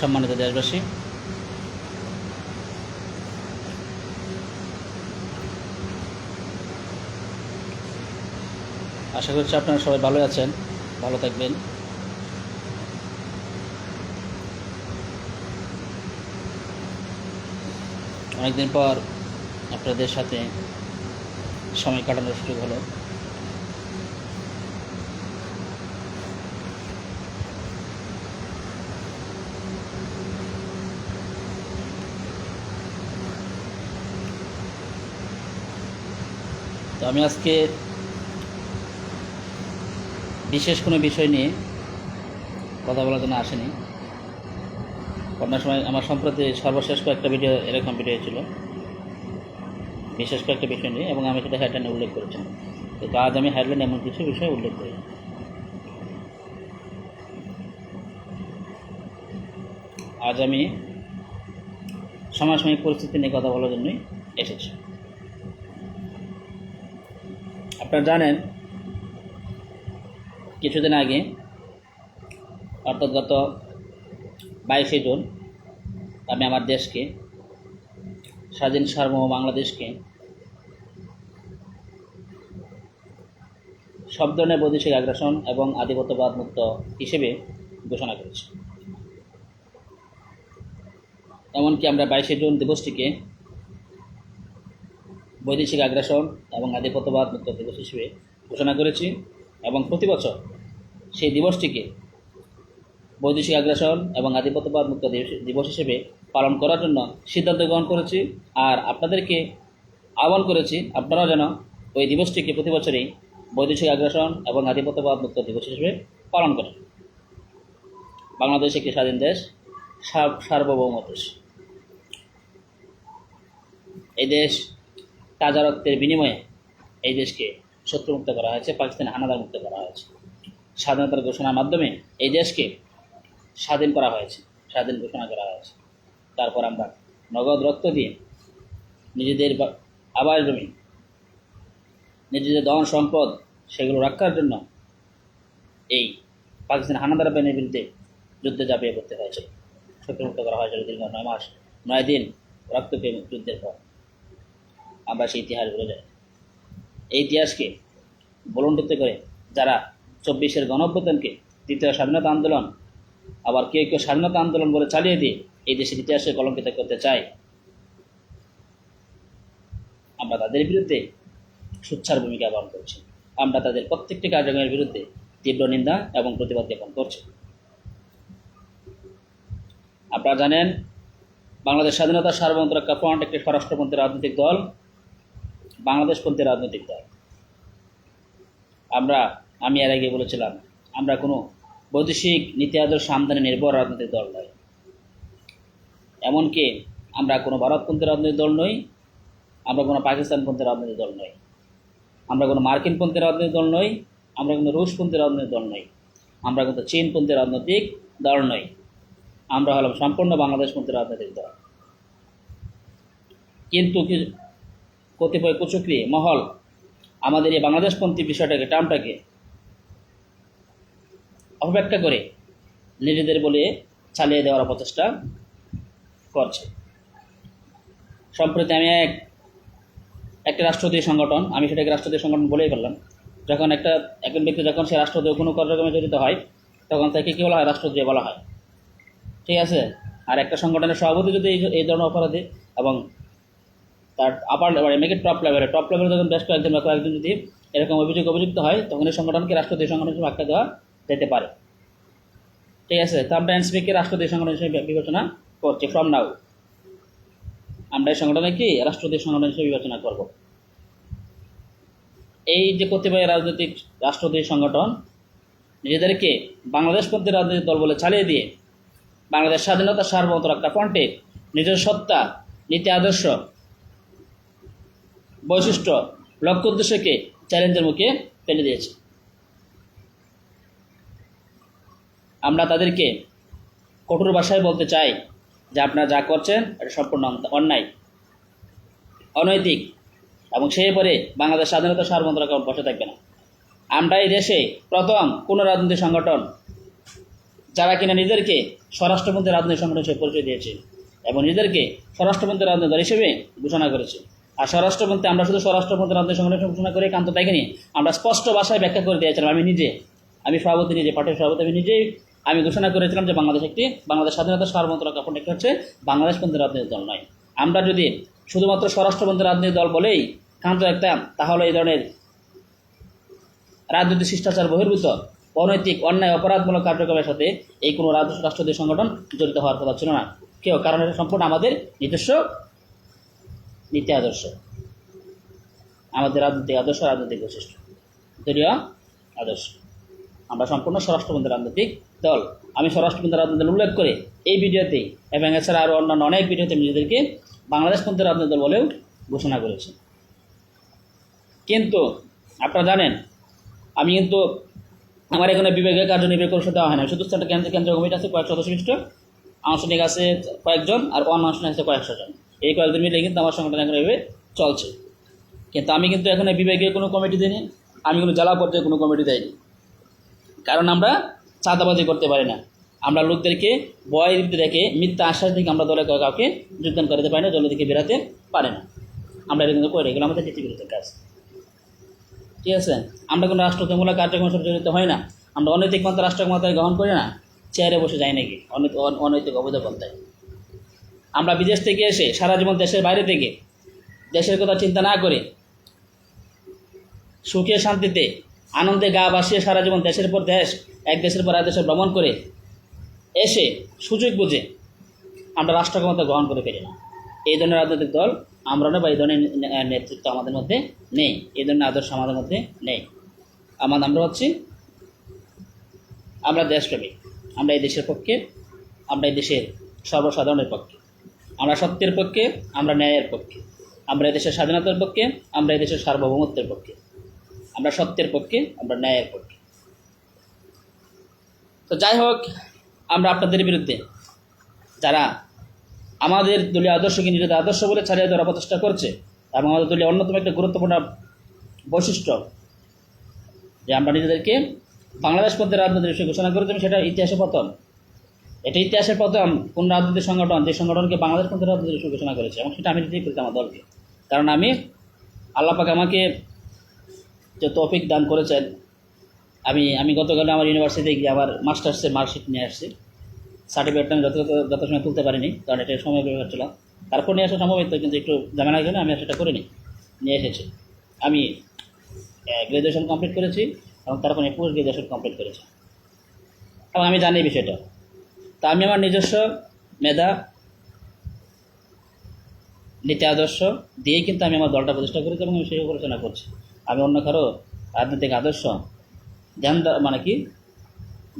সম্মানিত দেশবাসী। আশা করছি আপনারা সবাই ভালো আছেন, ভালো থাকবেন। অনেকদিন পর আপনাদের সাথে সময় কাটানোর সুযোগ হলো। আমি আজকে বিশেষ কোনো বিষয় নিয়ে কথা বলার জন্য আসেনি। করোনার সময় আমার সম্প্রতি সর্বশেষ কয়েকটা ভিডিও এরকম ভিডিও ছিল বিশেষ কয়েকটা বিষয় নিয়ে এবং আমি সেটা হেডলাইনে উল্লেখ করেছিলাম তো আজ আমি হেডলাইনে এমন কিছু বিষয় উল্লেখ করি। আজ আমি সমসাময়িক পরিস্থিতি নিয়ে কথা বলার জন্যই এসেছি। আপনারা জানেন, কিছুদিন আগে, অর্থাৎ গত বাইশে জুন, আমি আমার দেশকে, স্বাধীন সার্বভৌম বাংলাদেশকে, সব ধরনের বৈদেশিক আগ্রাসন এবং আধিপত্যবাদ মুক্ত হিসেবে ঘোষণা করেছি। এমনকি আমরা বাইশে জুন দিবসটিকে বৈদেশিক আগ্রাসন এবং আধিপত্যবাদ মুক্ত দিবস হিসেবে ঘোষণা করেছি এবং প্রতি বছর সেই দিবসটিকে বৈদেশিক আগ্রাসন এবং আধিপত্যবাদ মুক্ত দিবস- হিসেবে পালন করার জন্য সিদ্ধান্ত গ্রহণ করেছি। আর আপনাদেরকে আহ্বান করেছি, আপনারাও যেন ওই দিবসটিকে প্রতি বছরই বৈদেশিক আগ্রাসন এবং আধিপত্যবাদ মুক্ত দিবস হিসেবে পালন করেন। বাংলাদেশ একটি স্বাধীন দেশ সার- সার্বভৌম দেশ। এই দেশ তাজা রক্তের বিনিময়ে এই দেশকে শত্রুমুক্ত করা হয়েছে পাকিস্তান হানাদার মুক্ত করা হয়েছে। স্বাধীনতার ঘোষণার মাধ্যমে এই দেশকে স্বাধীন করা হয়েছে, স্বাধীন ঘোষণা করা হয়েছে। তারপর আমরা নগদ রক্ত দিয়ে নিজেদের আবাস জমি নিজেদের ধন সম্পদ সেগুলো রক্ষার জন্য এই পাকিস্তান হানাদার বাহিনীর বিরুদ্ধে যুদ্ধে ঝাঁপিয়ে পড়তে হয়েছে। শত্রুমুক্ত করা হয়েছিল দীর্ঘ নয় মাস, নয় দিন রক্তকে যুদ্ধের পর। আমরা সেই ইতিহাস ভুলে যাই এই ইতিহাসকে বলণ্ডিত করে যারা চব্বিশের গণঅভ্যুত্থানকে দ্বিতীয় স্বাধীনতা আন্দোলন, আবার কেউ কেউ স্বাধীনতা আন্দোলন বলে চালিয়ে দিয়ে এই দেশের ইতিহাসকে কলঙ্কিত করতে চায়, আমরা তাদের বিরুদ্ধে সুচ্ছার ভূমিকা পালন করছি। আমরা তাদের প্রত্যেকটি কার্যক্রমের বিরুদ্ধে তীব্র নিন্দা এবং প্রতিবাদ জ্ঞাপন করছি। আপনারা জানেন, বাংলাদেশ স্বাধীনতা সার্বভৌমত্ব রক্ষা ফ্রন্ট একটি স্বরাষ্ট্রপন্থী রাজনৈতিক দল বাংলাদেশপন্থী রাজনৈতিক দল? আমরা, আমি এর আগে বলেছিলাম, আমরা কোনো বৈদেশিক নীতি আদর্শ আমদানি নির্ভর রাজনৈতিক দল নয় এমনকি আমরা কোনো ভারতপন্থী রাজনৈতিক দল নই, আমরা কোনো পাকিস্তানপন্থী রাজনৈতিক দল নই। আমরা কোনো মার্কিনপন্থী রাজনৈতিক দল নই, আমরা কোনো রুশপন্থী রাজনৈতিক দল নই, আমরা কিন্তু চীনপন্থী রাজনৈতিক দল নই। আমরা হলাম সম্পূর্ণ বাংলাদেশপন্থী রাজনৈতিক দল। কিন্তু কতিপয় কুচক্রি মহল, আমাদের এই বাংলাদেশপন্থী বিষয়টাকে টার্মটাকে অপব্যাখ্যা করে নিজেদের বলে চালিয়ে দেওয়ার প্রচেষ্টা করছে। সম্প্রতি আমি এক, একটা রাষ্ট্রীয় সংগঠন, আমি সেটাকে রাষ্ট্রীয় সংগঠন বলেই ফেললাম যখন একটা, একজন ব্যক্তি যখন সে রাষ্ট্রীয় কোনো কার্যক্রমে জড়িত হয়, তখন তাকে কী বলা হয়? রাষ্ট্রদ্রোহী বলা হয়। ঠিক আছে? আর একটা সংগঠনের সভাপতি যদি এই ধরনের অপরাধী এবং তার আপার লেভেলে মেকে টপ লেভেলে টপ লেভেলে যখন বেশ কয়েকজন বা কয়েকজন যদি এরকম অভিযোগ অভিযুক্ত হয়, তখন এই সংগঠনকে রাষ্ট্রীয় সংগঠন হিসেবে আখ্যা দেওয়া যেতে পারে। ঠিক আছে? তো আমরা এনসিপিকে রাষ্ট্রীয় সংগঠন হিসেবে বিবেচনা করছি ফ্রম নাও আমরা এই সংগঠনে কি? রাষ্ট্রীয় সংগঠন হিসেবে বিবেচনা করব। এই যে কতিপয় রাজনৈতিক রাষ্ট্রীয় সংগঠন, নিজেদেরকে বাংলাদেশপন্থী রাজনৈতিক দল বলে চালিয়ে দিয়ে বাংলাদেশ স্বাধীনতা সার্বভৌমত্ব রক্ষা ফ্রন্টে নিজের সত্তা, নীতি আদর্শ বৈশিষ্ট্য লক্ষ্য উদ্দেশ্যকে চ্যালেঞ্জের মুখে ফেলে দিয়েছে। আমরা তাদেরকে কঠোর ভাষায় বলতে চাই যে আপনারা যা করছেন, এটা সম্পূর্ণ অন্যায়, অনৈতিক এবং সেই পরে বাংলাদেশ স্বাধীনতা সার্বভৌমত্ব রক্ষা বসে থাকবে না। আমরা এই দেশে প্রথম কোনো রাজনৈতিক সংগঠন যারা কিনা নিজেদেরকে স্বরাষ্ট্রমন্ত্রী রাজনৈতিক সংগঠন হিসেবে পরিচয় দিয়েছে এবং নিজেদেরকে স্বরাষ্ট্রমন্ত্রী রাজনৈতিক হিসেবে ঘোষণা করেছে। আর স্বরাষ্ট্রমন্ত্রী, আমরা শুধু স্বরাষ্ট্রমন্ত্রী রাজনৈতিক সংগঠন ঘোষণা করে কান্ত দেখিনি আমরা স্পষ্ট ভাষায় ব্যাখ্যা করে দিয়েছিলাম, আমি নিজে। আমি সভাপতি নিজে, পার্টির সভাপতি, আমি নিজেই আমি ঘোষণা করেছিলাম যে বাংলাদেশ একটি, বাংলাদেশ স্বাধীনতা সার্বভৌমত্ব রক্ষা একটি হচ্ছে বাংলাদেশ পন্থী রাজনৈতিক দল নয়। আমরা যদি শুধুমাত্র স্বরাষ্ট্রমন্ত্রী, রাজনৈতিক দল বলেই কান্ত রাখতাম, তাহলে এই ধরনের রাজনৈতিক শিষ্টাচার বহির্ভূত, অনৈতিক, অন্যায়, অপরাধমূলক কার্যক্রমের সাথে এই কোনো রাজস্ব রাষ্ট্রদের সংগঠন জড়িত হওয়ার কথা ছিল না। কেউ, কারণ এটা সম্পূর্ণ আমাদের নিজস্ব নীতি আদর্শ। আমাদের রাজনৈতিক আদর্শ, রাজনৈতিক বৈশিষ্ট্য। দলীয় আদর্শ। আমরা সম্পূর্ণ স্বরাষ্ট্রমন্ত্রী রাজনৈতিক দল। আমি স্বরাষ্ট্রমন্ত্রী রাজনৈতিক উল্লেখ করে। এই ভিডিওতে এবং এছাড়া আরও অন্যান্য অনেক ভিডিওতে নিজেদেরকে বাংলাদেশ পন্থী রাজনৈতিক দল বলেও ঘোষণা করেছি। কিন্তু আপনারা জানেন, আমি কিন্তু আমার এখানে বিভাগীয় কার্যনির্বাহী পরিষদ দেওয়া হয় না। শুধু কেন্দ্র কেন্দ্রীয় কমিটি আছে, কয়েক সদস্য আনুষ্ঠানিক আছে কয়েকজন আর অনানুষ্ঠানিক আছে কয়েকশো জন। এই কয়েকজন মিলে কিন্তু আমার সংগঠন এখন এভাবে চলছে। কিন্তু আমি কিন্তু এখানে বিভাগীয় কোনো কমিটি দিইনি, আমি কোনো জেলা পর্যায়ে কোনো কমিটি দেয়নি কারণ আমরা চাঁদাবাজি করতে পারি না। আমরা লোকদেরকে বয় রেখে মিথ্যা আশ্বাস থেকে আমরা দলে কাউকে যোগদান করাতে পারি না দলের দিকে বেরাতে পারে না। আমরা এটা কিন্তু করে এগুলো আমাদের নীতি বিরোধের কাজ। ঠিক আছে? আমরা কোনো রাষ্ট্রমূলক কার্যক্রমের সাথে জড়িত হয় না। আমরা অনৈতিক মতো রাষ্ট্র ক্ষমতায় গ্রহণ করি না। চেয়ারে বসে যাই নাকি? অনৈতিক অবৈধ পন্থায়। আমরা বিদেশ থেকে এসে সারা জীবন দেশের বাইরে থেকে দেশের কথা চিন্তা না করে সুখে, শান্তিতে, আনন্দে গা বাসিয়ে সারা জীবন দেশের পর দেশ, এক দেশের পর এক দেশে ভ্রমণ করে এসে সুযোগ বুঝে আমরা রাষ্ট্র ক্ষমতা গ্রহণ করে ফেলি না। এই ধরনের রাজনৈতিক দল আমরা না বা এই ধরনের নেতৃত্ব আমাদের মধ্যে নেই। এই ধরনের আদর্শ আমাদের মধ্যে নেই। আমাদের আমরা হচ্ছি আমরা দেশপ্রেমিক। আমরা এই দেশের পক্ষে, আমরা এই দেশের সর্বসাধারণের পক্ষে। আমরা সত্যের পক্ষে, আমরা ন্যায়ের পক্ষে। আমরা এদেশের স্বাধীনতার পক্ষে, আমরা এদেশের সার্বভৌমত্বের পক্ষে। আমরা সত্যের পক্ষে, আমরা ন্যায়ের পক্ষে। তো যাই হোক, আমরা আপনাদের বিরুদ্ধে যারা আমাদের দলীয় আদর্শকে নিজেদের আদর্শ বলে ছাড়িয়ে দেওয়ার অপচেষ্টা করছে এবং আমাদের দলীয় অন্যতম একটা গুরুত্বপূর্ণ বৈশিষ্ট্য যে আমরা নিজেদেরকে বাংলাদেশ পথে রাজনৈতিক বিষয়ে ঘোষণা করেছি, সেটা ইতিহাসে প্রথম। এটা ইতিহাসের প্রথম কোন রাজনৈতিক সংগঠন, যে সংগঠনকে বাংলাদেশ পথে রাজনৈতিক হিসেবে ঘোষণা করেছে, এবং সেটা আমি নিজেই করেছি আমার দলকে। কারণ আমি আল্লাপাক আমাকে যে তৌফিক দান করেছেন, আমি আমি গতকাল আমার ইউনিভার্সিটিতে গিয়ে আমার মাস্টার্সের মার্কশিট নিয়ে আসছি। সার্টিফিকেটটা আমি যত যথাসময় তুলতে পারিনি, কারণ এটা সময় ব্যবহার ছিল তারপর নিয়ে আসা সম্ভব হতো কিন্তু একটু ঝামেলার জন্য আমি সেটা করিনি, নিয়ে এসেছি। আমি গ্র্যাজুয়েশন কমপ্লিট করেছি, এবং তারপর পোস্ট গ্র্যাজুয়েশন কমপ্লিট করেছি। এবং আমি জানি বিষয়টা। তা আমি আমার নিজস্ব মেধা, নীতি আদর্শ দিয়েই কিন্তু আমি আমার দলটা প্রতিষ্ঠা করেছি এবং আমি সেই আলোচনা করছি। আমি অন্য কারও রাজনৈতিক আদর্শ ধ্যান মানে কি,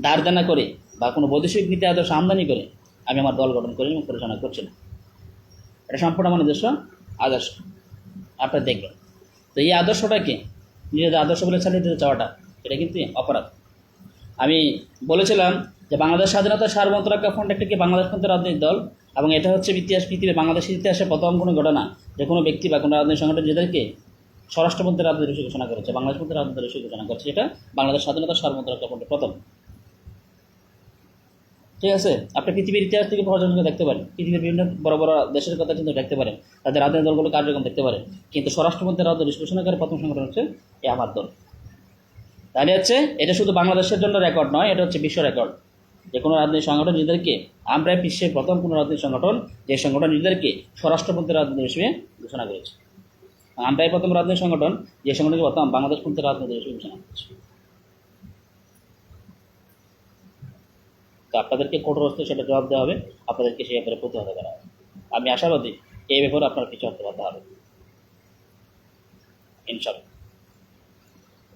দাঁড় দানা করে বা কোনো বৈদেশিক নীতি আদর্শ আমদানি করে আমি আমার দল গঠন করি এবং পরিচালনা করছি না। এটা সম্পূর্ণ আমার নিজস্ব আদর্শ। আপনারা দেখবেন। তো এই আদর্শটাকে নিজেদের আদর্শ বলে চালিয়ে দিতে চাওয়াটা, এটা কিন্তু অপরাধ। আমি বলেছিলাম যে বাংলাদেশ স্বাধীনতা সার্বভৌমত্ব রক্ষা ফ্রন্ট একটি কি বাংলাদেশ পন্থী রাজনৈতিক দল? এবং এটা হচ্ছে ইতিহাস, পৃথিবীর বাংলাদেশের ইতিহাসে প্রথম কোনো ঘটনা যে কোনো ব্যক্তি বা কোনো রাজনৈতিক সংগঠন নিজেদেরকে স্বরাষ্ট্রমন্ত্রী রাজনৈতিক হিসেবে ঘোষণা করেছে, বাংলাদেশ মন্ত্রী রাজনৈতিক হিসেবে ঘোষণা করেছে, এটা বাংলাদেশ স্বাধীনতা সার্বভৌমত্ব রক্ষা ফ্রন্টের প্রথম। ঠিক আছে? আপনি পৃথিবীর ইতিহাস থেকে পর্যটন দেখতে পারেন। পৃথিবীর বিভিন্ন বড় বড় দেশের কথা কিন্তু দেখতে পারেন। তাদের রাজনৈতিক দলগুলো কার্যক্রম দেখতে পারেন। কিন্তু স্বরাষ্ট্রমন্ত্রী রাজনৈতিক ঘোষণাকারী প্রথম সংগঠন হচ্ছে এই আমার দল। তাহলে হচ্ছে এটা শুধু বাংলাদেশের জন্য রেকর্ড নয়, এটা হচ্ছে বিশ্ব রেকর্ড যে কোনো রাজনৈতিক সংগঠন নিজেদেরকে আমরা বিশ্বের প্রথম কোনো রাজনৈতিক সংগঠন, যে সংগঠন নিজেদেরকে স্বরাষ্ট্রমন্ত্রী রাজনীতি হিসেবে ঘোষণা করেছে। আমরাই প্রথম রাজনৈতিক সংগঠন, যে সংগঠনকে প্রথম বাংলাদেশ পন্থী রাজনীতি হিসেবে ঘোষণা করেছে। তো আপনাদেরকে কঠোর হস্তে সেটা জবাব দেওয়া হবে, আপনাদেরকে সেই ব্যাপারে প্রতিহত করা হবে। আমি আশাবাদী এই ব্যাপারে আপনার কিছু হতে পারতে হবে। ইনশাল্লাহ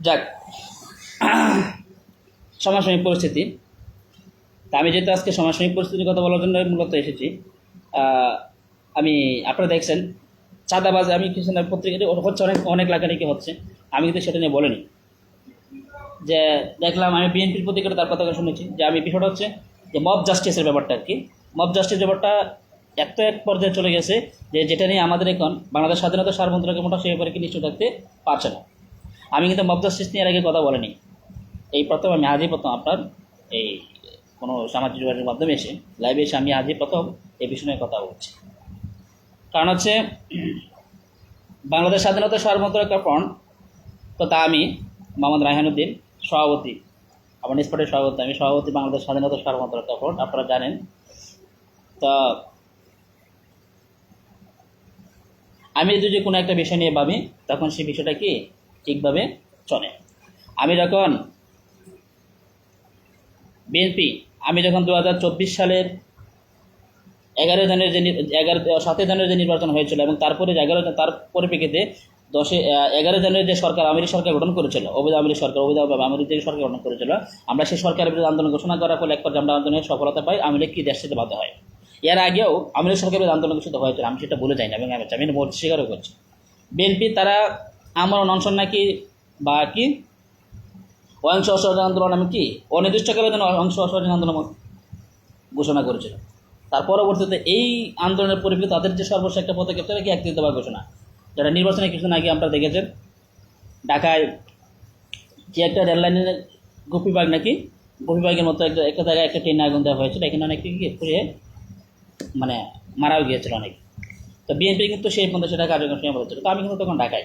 যাক সমাজসাময়িক পরিস্থিতি। তা আমি যেহেতু আজকে সমাজসাময়িক পরিস্থিতির কথা বলার জন্য মূলত এসেছি আমি, আপনারা দেখছেন, চাঁদাবাজ, আমি কিছু না পত্রিকাতে হচ্ছে অনেক অনেক লেখালেখি হচ্ছে। আমি কিন্তু সেটা নিয়ে বলিনি। যে দেখলাম, আমি বিএনপির পত্রিকাটা তার কথা শুনেছি, যে আমি বিষয়টা হচ্ছে যে মব জাস্টিসের ব্যাপারটা আর কি। মব জাস্টিস ব্যাপারটা এত এক পর্যায়ে চলে গেছে যে যেটা নিয়ে আমাদের এখন বাংলাদেশ স্বাধীনতা সার্বভৌমত্ব মোটা সেই ব্যাপারে কি নিশ্চয় থাকতে পারছে না। আমি কিন্তু মব জাস্টিস নিয়ে এর আগে কথা বলিনি। এই প্রথম আমি আজই প্রথম আপনার এই কোনো সামাজিক যোগাযোগের মাধ্যমে এসে লাইভে এসে আমি আজই প্রথম এই বিষয় কথা বলছি। কারণ হচ্ছে, বাংলাদেশ স্বাধীনতা সার্বভৌমত্ব একটা ফ্রন্ট তো তা আমি মোহাম্মদ রায়হানুদ্দিন সভাপতি, আমার নিষ্পটের সভাপতি, আমি সভাপতি বাংলাদেশ স্বাধীনতা সার্বভৌমত্ব একটা ফ্রন্ট আপনারা জানেন। তা আমি যদি কোনো একটা বিষয় নিয়ে ভাবি, তখন সেই বিষয়টা কি? ঠিকভাবে চলে। আমি যখন বিএনপি, আমি যখন দু হাজার চব্বিশ সালের এগারো জনের যে এগারো সাতই জনের যে নির্বাচন হয়েছিল এবং তারপরে এগারো তার পরিপ্রেক্ষিতে দশে এগারো জনের যে সরকার আমিরি সরকার গঠন করেছিল, অবৈধ আমিরি সরকার, অবৈধ আমিরি যে সরকার গঠন করেছিল, আমরা সেই সরকারের বিরুদ্ধে আন্দোলন ঘোষণা করার ফলে এক পর্যায়ে আমরা আন্দোলনের সফলতা পাই, আওয়ামী কি দেশ থেকে বাধ্য হয়। এর আগেও লীগ সরকারের আন্দোলন ঘোষিত হয়েছিল, আমি সেটা বলে যাই না এবং আমি আমি স্বীকারও করছি। বিএনপি তারা আমার অনশন নাকি বা কি? অহিংস অসহযোগ আন্দোলন আমি কি? অনির্দিষ্টকালের জন্য অহিংস অসহযোগ আন্দোলন ঘোষণা করেছিল। তার পরবর্তীতে এই আন্দোলনের পরিপ্রেক্ষিতে তাদের যে সর্বশেষ একটা পদক্ষেপ, সেটা কি একত্রিত বা ঘোষণা? যারা নির্বাচনে কিছুদিন আগে আপনারা দেখেছেন, ঢাকায় কি একটা রেললাইনের গোপীবাগ নাকি? গোপীবাগের মতো একটা একটা জায়গায় একটা ট্রেনে আগুন দেওয়া হয়েছিল, এখানে অনেক পুড়ে মানে মারাও গিয়েছিল অনেক। তো বিএনপি কিন্তু সেই পর্যন্ত সেটা কার্যক্রম সীমাবদ্ধ ছিল। তো আমি কিন্তু তখন ঢাকায়।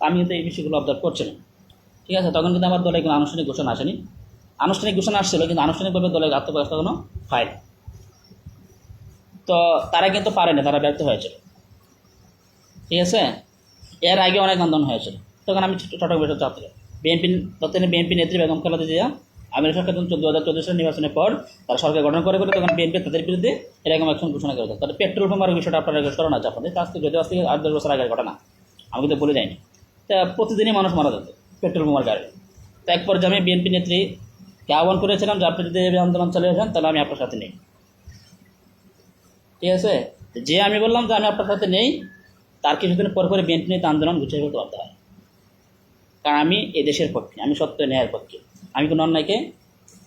আমি কিন্তু এই বিষয়গুলো অবজার্ভ করছিলাম। ঠিক আছে, তখন কিন্তু আমার দলে কোনো আনুষ্ঠানিক ঘোষণা আসেনি। আনুষ্ঠানিক ঘোষণা আসছিল, কিন্তু আনুষ্ঠানিকভাবে দলের আত্মপ্রকাশ তখনও হয়নি তো তারা কিন্তু পারেনি, তারা ব্যর্থ হয়েছিল। ঠিক আছে? এর আগে অনেক আন্দোলন হয়েছিল। তখন আমি চট্টগ্রাম বিষয় ছাত্র। বিএনপি ততদিনে বিএনপি নেত্রী বেগম খালেদা জিয়া, আমির সরকার যখন দু হাজার চোদ্দ সালের নির্বাচনের পর তারা সরকার গঠন করে করে তখন বিএনপি তাদের বিরুদ্ধে এরকম অ্যাকশন ঘোষণা করে তাদের পেট্রোল বোমার বিষয়টা আপনারা স্মরণ আছে আপনাদের আজ থেকে যদিও আজ আট, দশ বছর আগের ঘটনা, আমি কিন্তু বলে যাইনি। তা প্রতিদিনই মানুষ মারা যেত। পেট্রোল বোমার গাড়ি। তো এক পর্যায়ে আমি বিএনপি নেত্রীকে আহ্বান করেছিলাম যে আপনি যদি এই আন্দোলন চালিয়ে যান, তাহলে আমি আপনার সাথে নেই। ঠিক আছে? যে আমি বললাম যে আমি আপনার সাথে নেই, তার কিছুদিন পর পরে বিএনপি নিয়ে আন্দোলন গুছিয়ে ফেলতে বাধ্য হয়। কারণ আমি এই দেশের পক্ষে, আমি সত্য ন্যায়ের পক্ষে। আমি কোনো অন্যায়কে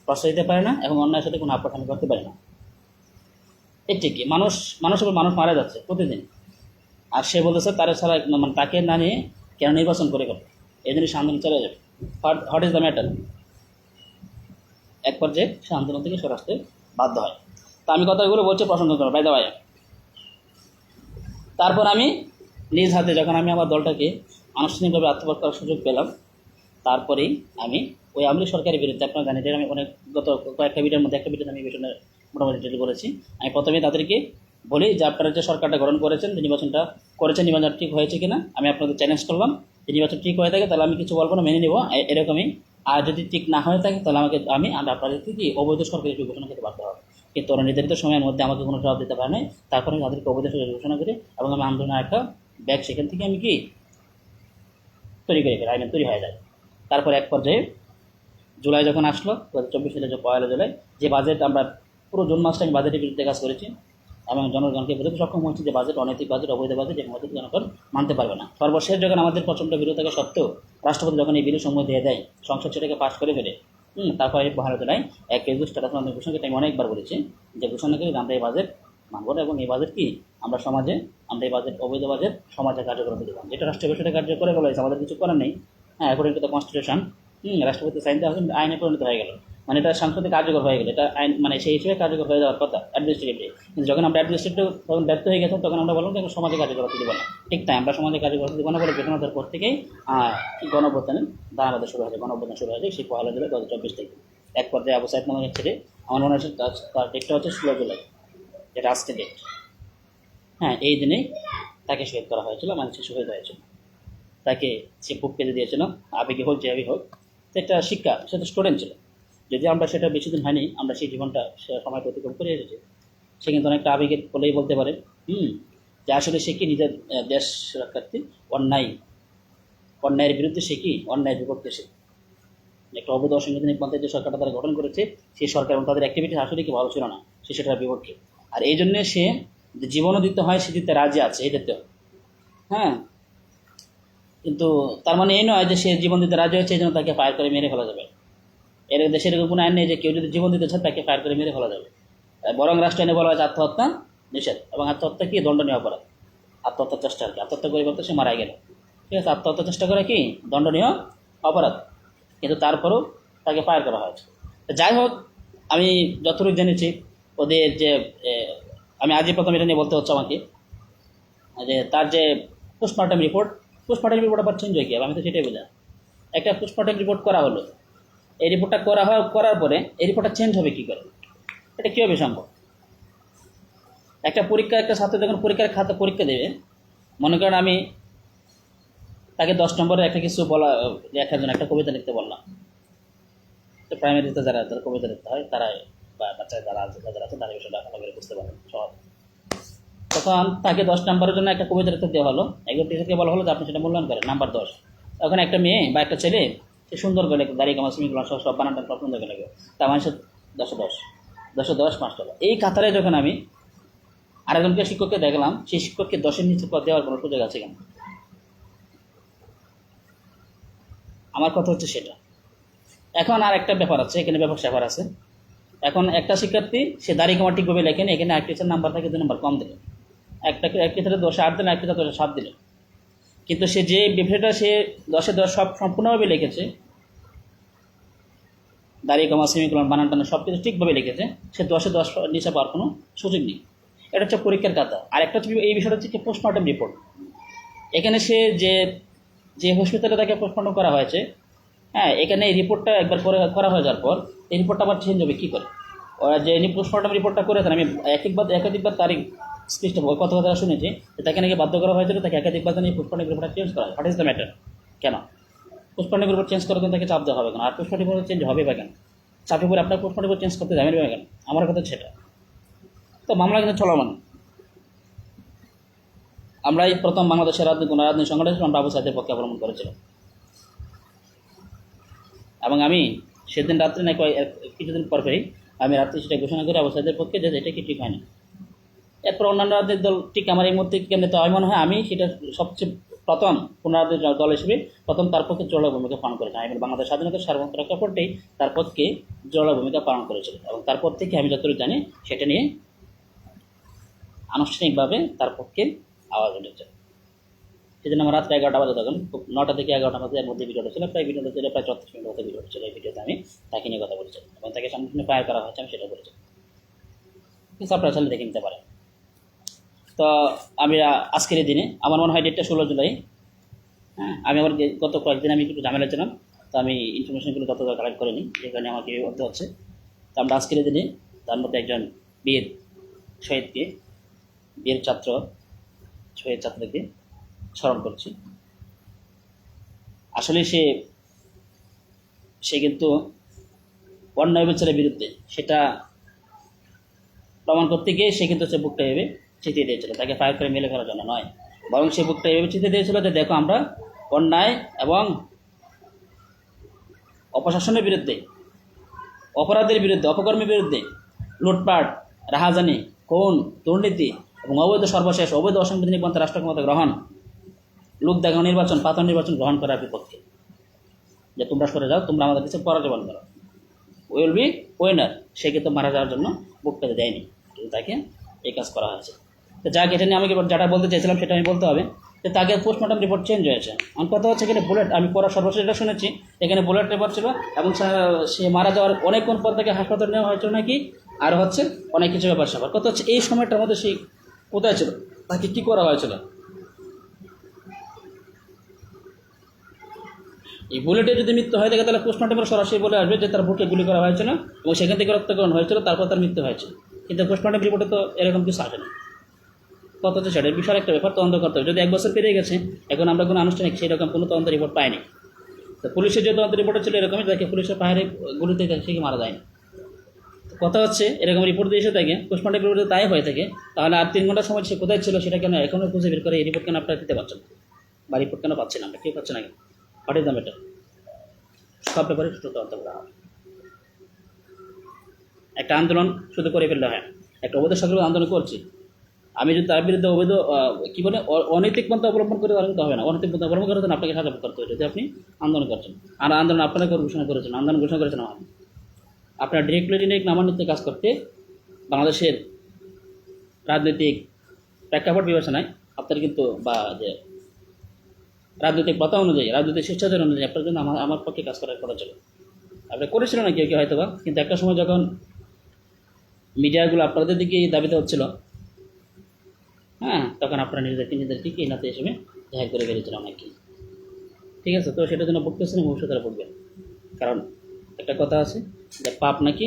প্রশ্রয় দিতে পারি না এবং অন্যায়ের সাথে কোনো আমি করতে পারি না। এই ঠিকই, মানুষ উপর মানুষ মারা যাচ্ছে প্রতিদিন। আর সে বলতেছে তার ছাড়া মানে তাকে না নিয়ে কেন নির্বাচন করে গেল এই জন্য সে চলে যাবে। What what is the matter এক পর্যায়ে আন্দোলন থেকে সরে আসতে বাধ্য হয়। তা আমি কথাগুলো বলছি প্রসঙ্গ করো বাই ভাই তারপর আমি নিজ হাতে যখন আমি আমার দলটাকে আনুষ্ঠানিকভাবে আত্মপ্রকাশ করার সুযোগ পেলাম, তারপরেই আমি ওই আমলি সরকারের বিরুদ্ধে, আপনারা জানেন আমি অনেক গত কয়েকটা ভিডিওর মধ্যে একটা ভিডিওতে আমি বিষয়ে মোটামুটি ডিটেল করেছি। আমি প্রথমে তাদেরকে বলি যে আপনারা যে সরকারটা গঠন করেছেন, যে নির্বাচনটা করেছেন নির্বাচন ঠিক হয়েছে কিনা, আমি আপনাদের চ্যালেঞ্জ করলাম। যে নির্বাচন ঠিক হয়ে থাকে, তাহলে আমি কিছু বলব না, মেনে নেব। এরকমই। আর যদি ঠিক না হয়ে থাকে, তাহলে আমাকে, আমি, আমরা আপনাদেরকে কি অবৈধ সরকারি ঘোষণা করতে বাধ্য হবে। কিন্তু ওরা নির্ধারিত সময়ের মধ্যে আমাকে কোনো জবাব দিতে পারে নাই। তারপরে আমি তাদেরকে অবৈধ সরকারি ঘোষণা করি এবং আমি আন্দোলনের একটা ব্যাগ সেখান থেকে আমি কি তৈরি করে ফেলি, আইন তৈরি হয়ে যায়। তারপর এক পর্যায়ে জুলাই যখন আসলো দু হাজার চব্বিশ সালে যে পয়লা জুলাই, যে বাজেট আমরা পুরো জুন মাসটা আমি বাজেটের বিরুদ্ধে কাজ করেছি এবং জনগণকে বোঝাতে সক্ষম হচ্ছে যে বাজেট অনৈতিক বাজেট অবৈধ বাজেট এবং বাজেট জনগণ মানতে পারবে না। সর্বশেষ যখন আমাদের প্রচণ্ড বিরোধ থাকা সত্ত্বেও রাষ্ট্রপতি যখন এই বিল সময় দিয়ে দেয় সংসদ সেটাকে পাশ করে ফেলে হুম তারপরে জুলাই এক কেজি স্ট্যাটাস আমাদের ঘোষণা করতে আমি অনেকবার বলেছি যে ঘোষণা করি আমরা এই বাজেট মানব না এবং এই বাজেট কি? আমরা সমাজে আমরা এই বাজেট অবৈধ বাজেট সমাজে কার্যকর করতে দেবো। যেটা রাষ্ট্রীয় বিষয়টা কার্য করে হয়েছে আমাদের কিছু করার নেই। হ্যাঁ according to the constitution hmm রাষ্ট্রপতি সাইন দেওয়া হয়েছে, আইনে পরিণত হয়ে গেল। মানে এটা সাংসদে কার্যকর হয়ে গেল। এটা আইন মানে সেই হিসেবে কার্যকর হয়ে যাওয়ার কথা অ্যাডমিনিস্ট্রেটিভলি কিন্তু যখন আমরা অ্যাডমিনিস্ট্রেটিভ তখন ব্যর্থ হয়ে গেছে তখন আমরা বললাম যে সমাজে কার্যকর হতে দেবো না। ঠিক তাই আমরা সমাজে কার্যকর হতে দেবো না বলে ঘোষণা পর থেকেই গণঅভ্যুত্থানের আমাদের শুরু হয়েছে। গণঅভ্যুত্থান শুরু হয়েছে, সেই পয়লা জুলাই হাজার চব্বিশ থেকে। এক পর্যায়ে আবু নামক এক ছেলে, আমার মনে হচ্ছে তার ডেটটা হচ্ছে ষোলো জুলাই যেটা আজকে ডেট হ্যাঁ এই দিনে তাকে শহীদ করা হয়েছিল মানে সে শহীদ হয়েছিল। তাকে সে বুক পেতে দিয়েছিল, আবেগে হোক যে হোক। একটা শিক্ষা, সে তো স্টুডেন্ট ছিল। যদি আমরা সেটা বেশি দিন হয়নি, আমরা সেই জীবনটা সময় অতিক্রম করে এসেছি। সে কিন্তু অনেকটা আবেগের বলেই বলতে পারে। হুম, যে আসলে সে কি নিজের দেশ রক্ষার্থী? অন্যায়। অন্যায়ের বিরুদ্ধে সে কি? অন্যায়ের বিপক্ষে সে। একটা অবৈধ অসাংবিধানিক পন্থায় যে সরকারটা তারা গঠন করেছে সেই সরকার এবং তাদের অ্যাক্টিভিটি আসলে কি ভালো ছিল না, সে সেটার বিপক্ষে। আর এই জন্যে সে জীবনও দিতে হয়, সে দিতে রাজি আছে এটাতে হ্যাঁ কিন্তু তার মানে এই নয় যে সে জীবন দিতে রাজি হয়েছে, এই জন্য তাকে ফায়ার করে মেরে ফেলা যাবে। এর দেশের কোনো আইন নেই যে কেউ যদি জীবন দিতে চায় তাকে ফায়ার করে মেরে ফেলা যাবে। বরং রাষ্ট্র আইনে বলা হয়েছে আত্মহত্যা নিষেধ এবং আত্মহত্যা কি? দণ্ডনীয় অপরাধ। আত্মহত্যার চেষ্টা আর কি। আত্মহত্যা করে বলতে সে মারা গেল। ঠিক আছে? আত্মহত্যার চেষ্টা করে কি? দণ্ডনীয় অপরাধ। কিন্তু তারপরেও তাকে ফায়ার করা হয়েছে। যাই হোক, আমি যতটুকু জেনেছি, ওদের যে আমি আজই প্রথম এটা নিয়ে বলতে হচ্ছে আমাকে, যে তার যে postmortem report postmortem report change হয়ে গিয়ে, আমি তো সেটাই বোঝা একটা পোস্টমর্টম রিপোর্ট করা হলো। এই রিপোর্টটা করা হয়, করার পরে এই রিপোর্টটা চেঞ্জ হবে কী করে? এটা কীভাবে সম্ভব? একটা পরীক্ষা, একটা ছাত্র যখন পরীক্ষার খাতা, পরীক্ষা দেবে, মনে করেন আমি তাকে দশ নম্বরে একটা কিছু বলা, লেখার জন্য একটা কবিতা লিখতে বললাম। তো প্রাইমারিতে যারা যারা কবিতা লিখতে হয় তারা বা বাচ্চা যারা আছে যারা আছে তারা বিষয়টা ভালো করে বুঝতে পারেন সহজ। তখন তাকে দশ নম্বরের জন্য একটা কবিতা লিখতে দেওয়া হলো। একজন টিচারকে বলা হলো যে, আপনি সেটা মূল্যায়ন করেন নাম্বার দশ। তখন একটা মেয়ে বা একটা ছেলে সে সুন্দর করে লেখে দাঁড়িয়ে কামা সিমিগুলো সব সব বানানটা সব সুন্দর করে লেখে তার মানুষের দশে দশ দশে দশ মাস্টার এই কাতারে যখন আমি আরেকজনকে শিক্ষককে দেখলাম, সেই শিক্ষককে দশের নিচে পদ দেওয়ার কোনো সুযোগ আছে কেন? আমার কথা হচ্ছে সেটা। এখন আর একটা ব্যাপার আছে, এখানে ব্যাপক ব্যাপার আছে। এখন একটা শিক্ষার্থী, সে দাড়ি কমা ঠিকভাবে লেখেন, এখানে এক টিচার নাম্বার থাকে, দুই নাম্বার কম দিল। একটা এক টিচারে দশে আট দিলে এক টিচার দশে সাত দিল। কিন্তু সে যে বিষয়টা সে দশে দশ সব সম্পূর্ণভাবে লিখেছে, দাঁড়িয়ে কমা সেমিকলন বানান টানা সব কিছু ঠিকভাবে লিখেছে, সে দশে দশ নিচে পাওয়ার কোনো সুযোগ নেই। এটা হচ্ছে পরীক্ষার খাতা। আর একটা হচ্ছে এই বিষয়টা হচ্ছে পোস্টমর্টম রিপোর্ট এখানে সে যে যে হসপিটালে তাকে পোস্টমর্টম করা হয়েছে হ্যাঁ এখানে এই রিপোর্টটা একবার করে, করা হয়ে যাওয়ার পর, এই রিপোর্টটা আবার চেঞ্জ হবে, কী করে? ওরা যে পোস্টমর্টম রিপোর্টটা করেছেন, আমি এক একবার, একাধিকবার তারিখ স্পষ্ট ওই কথা কথা শুনেছি যে তাকে নাকি বাধ্য করা হয়েছিল তাকে একাধিকবার নিয়ে পোস্টমর্টম রিপোর্টটা চেঞ্জ করা হয়। হোয়াট ইজ দ্য ম্যাটার কেন? পোস্টমর্টম রিপোর্ট চেঞ্জ করার জন্য তাকে চাপ দেওয়া হবে কেন? আর পোস্টমর্টম রিপোর্ট চেঞ্জ হবে বা কেন? চাপে পরে আপনার পোস্টমর্টম রিপোর্ট চেঞ্জ করতে যাবেন বা কেন? আমার কথা সেটা তো মামলা কিন্তু চলমান। আমরা এই প্রথম বাংলাদেশের রাজনীতি কোনো রাজনৈতিক সংগঠন ছিল, আমরা আবু পক্ষে অবলম্বন করেছিলাম। এবং আমি সেদিন রাত্রে এক- কিছুদিন পর পরেই আমি রাত্রে সেটা ঘোষণা করে আবু সাইদের পক্ষে যে এটা কি ঠিক হয় না এরপর অন্যান্য রাজ্যের দল ঠিক আমার এই মুহূর্তে কেন্দ্রে তো আমি মনে হয় আমি সেটা সবচেয়ে প্রথম পুনরাজ্যের দল হিসেবে প্রথম তার পক্ষে জোরালো ভূমিকা পালন করেছি আমি বাংলাদেশ স্বাধীনতা সার্বভৌমত্ব রক্ষা করতেই তার পক্ষে জোরালো ভূমিকা পালন করেছিল এবং তারপর থেকে আমি যতটুকু জানি সেটা নিয়ে আনুষ্ঠানিকভাবে তার পক্ষে আওয়াজ উঠেছে। সেজন্য আমার রাত্রে এগারোটা বাজে তখন খুব নটা থেকে এগারোটা বাজে এর মধ্যে ভিডিওটা ছিল, প্রায় ভিডিওটা ছিল, প্রায় চত্রিশ মিনিট মতো ভিডিওটা ছিল। এই ভিডিওতে আমি তাকে নিয়ে কথা বলেছি এবং তাকে সামনে ফায়ার করা হয়েছে, আমি সেটা বলেছি। কিন্তু আপনারা দেখে নিতে পারেন। তো আমি, আজকের দিনে, আমার মনে হয় ডেটটা ষোলো জুলাই। হ্যাঁ আমি আবার যে- গত কয়েকদিন আমি একটু ঝামেলা ছিলাম, তো আমি ইনফরমেশনগুলো তত কালেক্ট করিনি যে কারণে আমাকে করতে হচ্ছে। তো আমরা আজকের দিনে তার মধ্যে একজন বীর শহীদকে বীর ছাত্র শহীদ ছাত্রকে স্মরণ করছি। আসলে সে সে কিন্তু অন্যায় বিচারের বিরুদ্ধে সেটা প্রমাণ করতে গিয়ে সে কিন্তু সে বুকটা এভাবে চিতিয়ে দিয়েছিল। তাকে ফায়ার করে মেলে ফেলার জন্য নয়। বরং সে বুকটা এভাবে চিতিয়ে দিয়েছিল যে, দেখো, আমরা অন্যায় এবং অপশাসনের বিরুদ্ধে, অপরাধের বিরুদ্ধে, অপকর্মের বিরুদ্ধে লুটপাট, রাহাজানি কোন দুর্নীতি এবং অবৈধ সর্বশেষ, অবৈধ অসাংবিধানিক পন্থা রাষ্ট্র ক্ষমতা গ্রহণ, লোক দেখানো নির্বাচন পাতন নির্বাচন গ্রহণ করার বিপক্ষে। যে তোমরা সরে যাও, তোমরা আমাদের কাছে পরাজয় করো। উইল বি ওয়েনার সে কিন্তু মারা যাওয়ার জন্য বুকটাতে দেয়নি। কিন্তু তাকে এই কাজ করা হয়েছে। তো যাক, এটা নিয়ে আমি যেটা বলতে চাইছিলাম সেটা আমি বলতে হবে। যে তাকে পোস্টমর্টম রিপোর্ট চেঞ্জ হয়েছে। আমার কথা হচ্ছে এখানে বুলেট আমি পড়া সর্বশেষ এটা শুনেছি। এখানে বুলেট রিপোর্ট ছিল এবং সে- মারা যাওয়ার অনেকক্ষণ পর তাকে হাসপাতালে নেওয়া হয়েছিল নাকি? আর হচ্ছে অনেক কিছু ব্যাপার স্যাপার। কথা হচ্ছে এই সময়টার মধ্যে সে কোথায় ছিল? তাকে কী করা হয়েছিল? এই বুলেটে যদি মৃত্যু হয়ে থাকে, তাহলে পোস্টমর্টমের সরাসরি বলে আসবে যে তার বুকে গুলি করা হয়েছিল এবং সেখান থেকে রক্তকরণ হয়েছিল, তারপর তার মৃত্যু হয়েছে। কিন্তু পোস্টমর্টম রিপোর্টে তো এরকম কিছু আসে না। কত তো সেটা বিশাল একটা ব্যাপার, তদন্ত করতে হবে। যদি এক বছর পেরিয়ে গেছে, এখন আমরা কোনো আনুষ্ঠানিক সেরকম কোনো তদন্ত রিপোর্ট পাইনি। তো পুলিশের যে তদন্ত রিপোর্ট ছিল এরকমই তাকে পুলিশের পাহাড়ে গুলিতে সে মারা যায়নি? কথা হচ্ছে, এরকম রিপোর্ট দিয়ে এসে থাকে পোস্টমর্টম রিপোর্টে তাই হয়ে থাকে। তাহলে আর তিন ঘণ্টার সময় সে কোথায় ছিল, সেটা কেন এখনও খুঁজে বের করে এই রিপোর্ট কেন আপনারা দিতে পারছেন বা রিপোর্ট কেন পাচ্ছেন আমরা? কেউ পাচ্ছে না কেন? হোয়াট ইজ দ্য ম্যাটার সব ব্যাপারে সুষ্ঠু তদন্ত করা হবে। একটা আন্দোলন শুধু করে ফেললে হয়। একটা অবৈধ সরকার আন্দোলন করছি। আমি যদি তার বিরুদ্ধে অবৈধ কি বলে অনৈতিক পন্থা অবলম্বন করে তো হবে না। অনৈতিক পন্থা অবলম্বন করে আপনাকে সাজা করতে হবে যদি আপনি আন্দোলন করছেন। আর আন্দোলন আপনারা ঘোষণা করেছেন, আন্দোলন ঘোষণা করেছেন আমার। আপনার ডিরেক্টলি ডিরেক্ট নামান্বিত কাজ করতে বাংলাদেশের রাজনৈতিক প্রেক্ষাপট বিবেচনায় আপনার কিন্তু বা যে রাজনৈতিক প্রথা অনুযায়ী, রাজনৈতিক শিষ্টাচার অনুযায়ী আপনার জন্য আমার আমার পক্ষে কাজ করার কথা ছিল। আপনি করেছিলেন না কেউ কেউ হয়তো বা কিন্তু একটা সময় যখন মিডিয়াগুলো আপনাদের দিকে দাবিতে হচ্ছিল হ্যাঁ তখন আপনারা নিজেদেরকে নিজেদেরকে কি নাতে হিসেবে জাহির করে বেরিয়েছিলাম আর কি। ঠিক আছে, তো সেটার জন্য বলতেছেন ভবিষ্যতে বলবেন কারণ একটা কথা আছে যে পাপ নাকি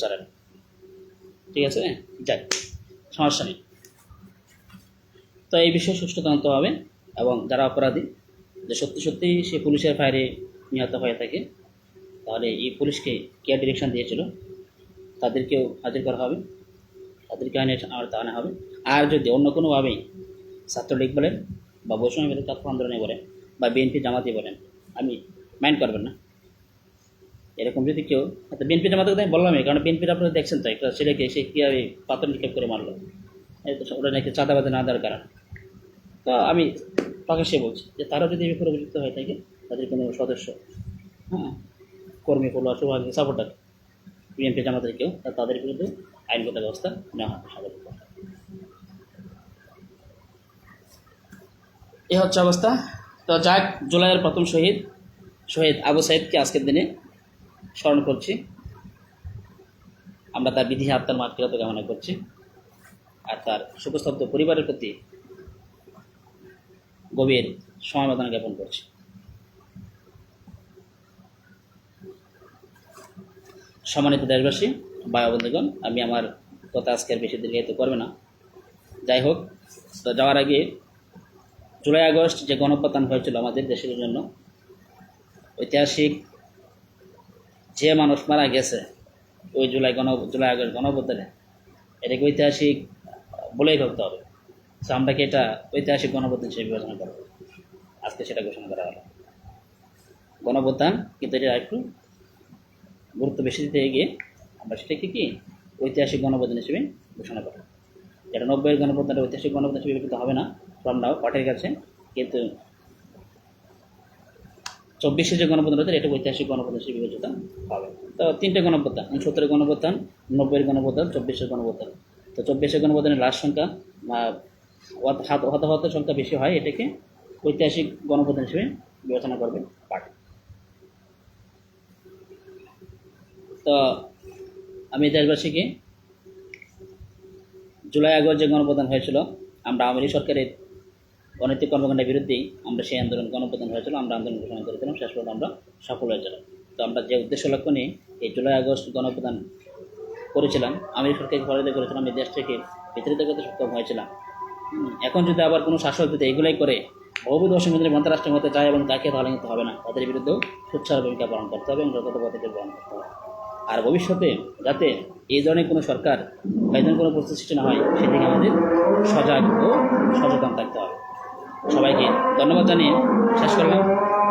ছাড়ে না। ঠিক আছে? যাই, সমস্যা নেই। তো এই বিষয়ে সুষ্ঠু তদন্ত হবে এবং যারা অপরাধী, যে সত্যি সত্যি সে পুলিশের ফায়ারে নিহত হয়ে থাকে, তাহলে এই পুলিশকে কেয়ার ডিরেকশন দিয়েছিল, তাদেরকেও হাজির করা হবে। তাদেরকে আওতা আনা হবে। আর যদি অন্য কোনোভাবেই ছাত্রলীগ বলেন বা বৈষম্য বিরোধী ছাত্র আন্দোলনে বলেন বা বিএনপি জামাতি বলেন, আমি মাইন্ড করবেন না। এরকম যদি কেউ হয়তো বিএনপি জামাতে কথা আমি বললামই, কারণ বিএনপির আপনারা দেখছেন তো, একটা ছেলেকে সে কীভাবে পাথর নিক্ষেপ করে মারলো। ওরা নাকি চাঁদাবাদে না দেওয়ার কারণ। তো আমি প্রকাশ্যে বলছি যে তারা যদি এই ব্যাপারে হয়ে থাকে তাদের কোনো সদস্য হ্যাঁ কর্মী ফলোয়ার সবাই সাপোর্টার, বিএনপি জামাতের কেউ তাদের বিরুদ্ধে আইনগত ব্যবস্থা নেওয়া হবে। স্বাগত এই হচ্ছে অবস্থা। তো যাক, জুলাইয়ের প্রথম শহীদ শহীদ আবু সাইদকে আজকের দিনে স্মরণ করছি। আমরা তার বিধি আত্মার মাতৃগত কামনা করছি। আর তার সুখস্তব্ধ পরিবারের প্রতি গভীর সমবেদনা জ্ঞাপন করছি। সম্মানিত দেশবাসী, ভাই বন্ধুগণ, আমি আমার কথা আজকে আর বেশি দীর্ঘায়িত করবে না। যাই হোক, তো যাওয়ার আগে জুলাই, আগস্ট যে গণপ্রত্যান হয়েছিল আমাদের দেশের জন্য, ঐতিহাসিক যে মানুষ মারা গেছে, ওই জুলাই গণ, জুলাই, আগস্ট গণপ্রত্যানে এটাকে ঐতিহাসিক বলেই ভাবতে হবে। তো আমরা কি এটা ঐতিহাসিক গণপ্রত্যান হিসেবে বিবেচনা করব? আজকে সেটা ঘোষণা করা হলো। গণপ্রত্যান কিন্তু এটা একটু গুরুত্ব বেশি দিতে গিয়ে আমরা সেটাকে কি ঐতিহাসিক গণপ্রদান হিসেবে ঘোষণা করি এটা নব্বইয়ের গণপ্রদানটা ঐতিহাসিক গণপ্রদান হিসেবে বিবেচিত হবে না ফ্রম নাও পাঠের কাছে। কিন্তু চব্বিশে যে গণপ্রদান রয়েছে এটা ঐতিহাসিক গণপ্রদান হিসেবে বিবেচিত হবে। তো তিনটে গণপ্রদান উনসত্তরের গণপ্রদান নব্বইয়ের গণপ্রদান চব্বিশের গণপ্রদান তো চব্বিশের গণপ্রদানের লাশ সংখ্যা হতাহতের সংখ্যা বেশি হয়, এটাকে ঐতিহাসিক গণপ্রদান হিসেবে বিবেচনা করবে পার্টি তো আমি দেশবাসীকে, জুলাই আগস্ট যে গণপ্রদান হয়েছিল, আমরা আওয়ামী সরকারের অনৈতিক কর্মকাণ্ডের বিরুদ্ধেই আমরা সেই আন্দোলন গণপ্রদান হয়েছিল আমরা আন্দোলন ঘোষণা করেছিলাম শেষ পর্যন্ত আমরা সফল হয়েছিলাম তো আমরা যে উদ্দেশ্য লক্ষ্য নিয়ে এই জুলাই আগস্ট গণপ্রদান করেছিলাম আমি সরকারকে সহযোগিতা করেছিলাম, এই দেশ থেকে বিতরিত করতে সক্ষম হয়েছিলাম। এখন যদি আবার কোনো শাসক যদি এগুলাই করে, বহুবিধ অসংবিধানের মন্ত্রাষ্ট্রের মধ্যে যায় এবং তাকে তাহলে কিন্তু হবে না। তাদের বিরুদ্ধেও সোচ্চার ভূমিকা পালন করতে হবে এবং যথাযথ পদক্ষেপ গ্রহণ করতে হবে। আর ভবিষ্যতে যাতে এই ধরনের কোনো সরকার বা এই ধরনের কোনো পরিস্থিতি সৃষ্টি না হয়, সেদিকে আমাদের সজাগ ও সচেতন থাকতে হবে। সবাইকে ধন্যবাদ জানিয়ে শেষ করলাম।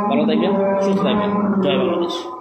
ভালো থাকবেন সুস্থ থাকবেন। জয় বাংলাদেশ।